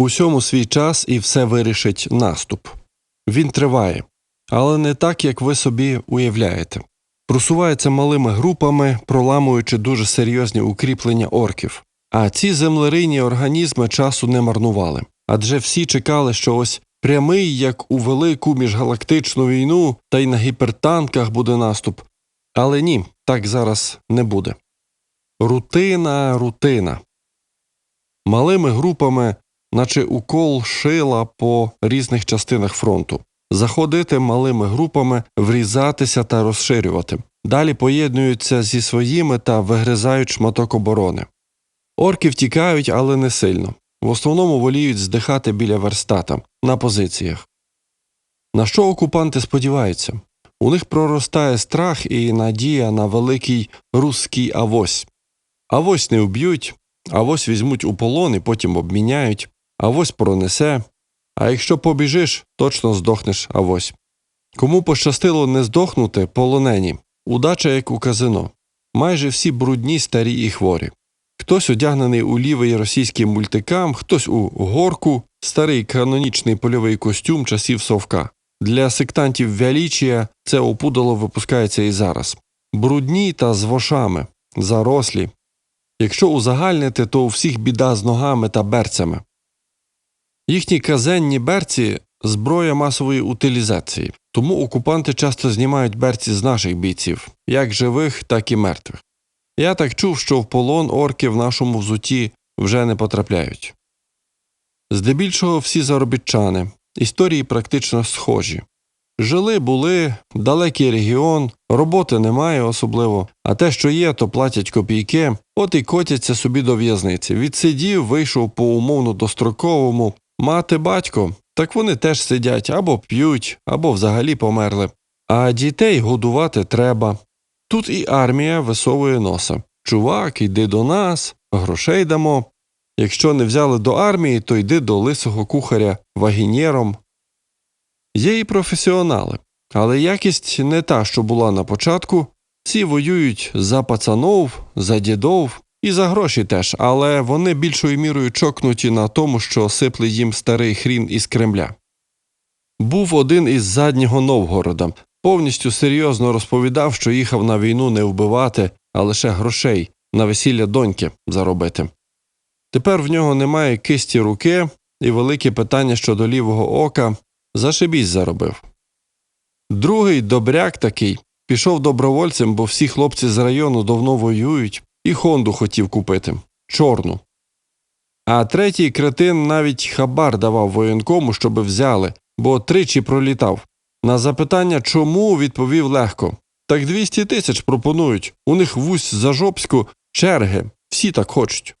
Усьому свій час і все вирішить наступ. Він триває, але не так, як ви собі уявляєте. Просувається малими групами, проламуючи дуже серйозні укріплення орків. А ці землерийні організми часу не марнували, адже всі чекали, що ось прямий, як у велику міжгалактичну війну, та й на гіпертанках буде наступ. Але ні, так зараз не буде. Рутина, рутина. Малими групами, наче укол шила по різних частинах фронту. Заходити малими групами, врізатися та розширювати. Далі поєднуються зі своїми та вигризають шматок оборони. Орки втікають, але не сильно. В основному воліють здихати біля верстата на позиціях. На що окупанти сподіваються? У них проростає страх і надія на великий руський авось. Авось не вб'ють, авось візьмуть у полон і потім обміняють, авось пронесе. А якщо побіжиш, точно здохнеш авось. Кому пощастило не здохнути, полонені. Удача як у казино. Майже всі брудні, старі і хворі. Хтось одягнений у лівий російський мультикам, хтось у горку, старий канонічний польовий костюм часів совка. Для сектантів Вялічія це опудало випускається і зараз. Брудні та з вошами, зарослі. Якщо узагальнити, то у всіх біда з ногами та берцями. Їхні казенні берці зброя масової утилізації, тому окупанти часто знімають берці з наших бійців, як живих, так і мертвих. Я так чув, що в полон орки в нашому взуті вже не потрапляють. Здебільшого всі заробітчани, історії практично схожі. Жили були, далекий регіон, роботи немає особливо, а те, що є, то платять копійки, от і котяться собі до в'язниці. Відсидів, вийшов по умовно достроковому. Мати батько, так вони теж сидять або п'ють, або взагалі померли. А дітей годувати треба. Тут і армія висовує носа. Чувак, йди до нас, грошей дамо. Якщо не взяли до армії, то йди до лисого кухаря вагінєром. Є і професіонали, але якість не та, що була на початку. Ці воюють за пацанов, за дідов і за гроші теж, але вони більшою мірою чокнуті на тому, що сипле їм старий хрін із Кремля. Був один із заднього Новгорода, повністю серйозно розповідав, що їхав на війну не вбивати, а лише грошей на весілля доньки заробити. Тепер в нього немає кисті руки і велике питання щодо лівого ока зашибісь заробив. Другий добряк такий пішов добровольцем, бо всі хлопці з району давно воюють, і Хонду хотів купити чорну. А третій кретин навіть хабар давав воєнкому, щоби взяли, бо тричі пролітав. На запитання, чому відповів легко. Так 200 тисяч пропонують, у них в усть за жопську черги, всі так хочуть.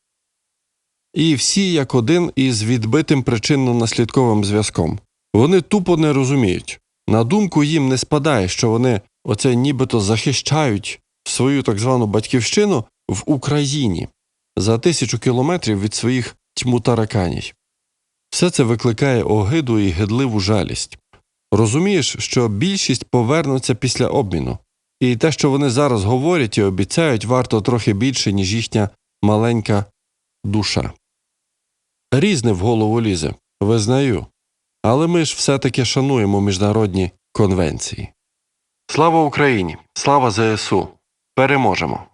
І всі як один із відбитим причинно-наслідковим зв'язком. Вони тупо не розуміють. На думку їм не спадає, що вони оце нібито захищають свою так звану батьківщину в Україні за тисячу кілометрів від своїх тьму тараканій. Все це викликає огиду і гидливу жалість. Розумієш, що більшість повернуться після обміну, і те, що вони зараз говорять і обіцяють, варто трохи більше, ніж їхня маленька душа. Різне в голову лізе, визнаю. Але ми ж все таки шануємо міжнародні конвенції. Слава Україні! Слава ЗСУ! Переможемо!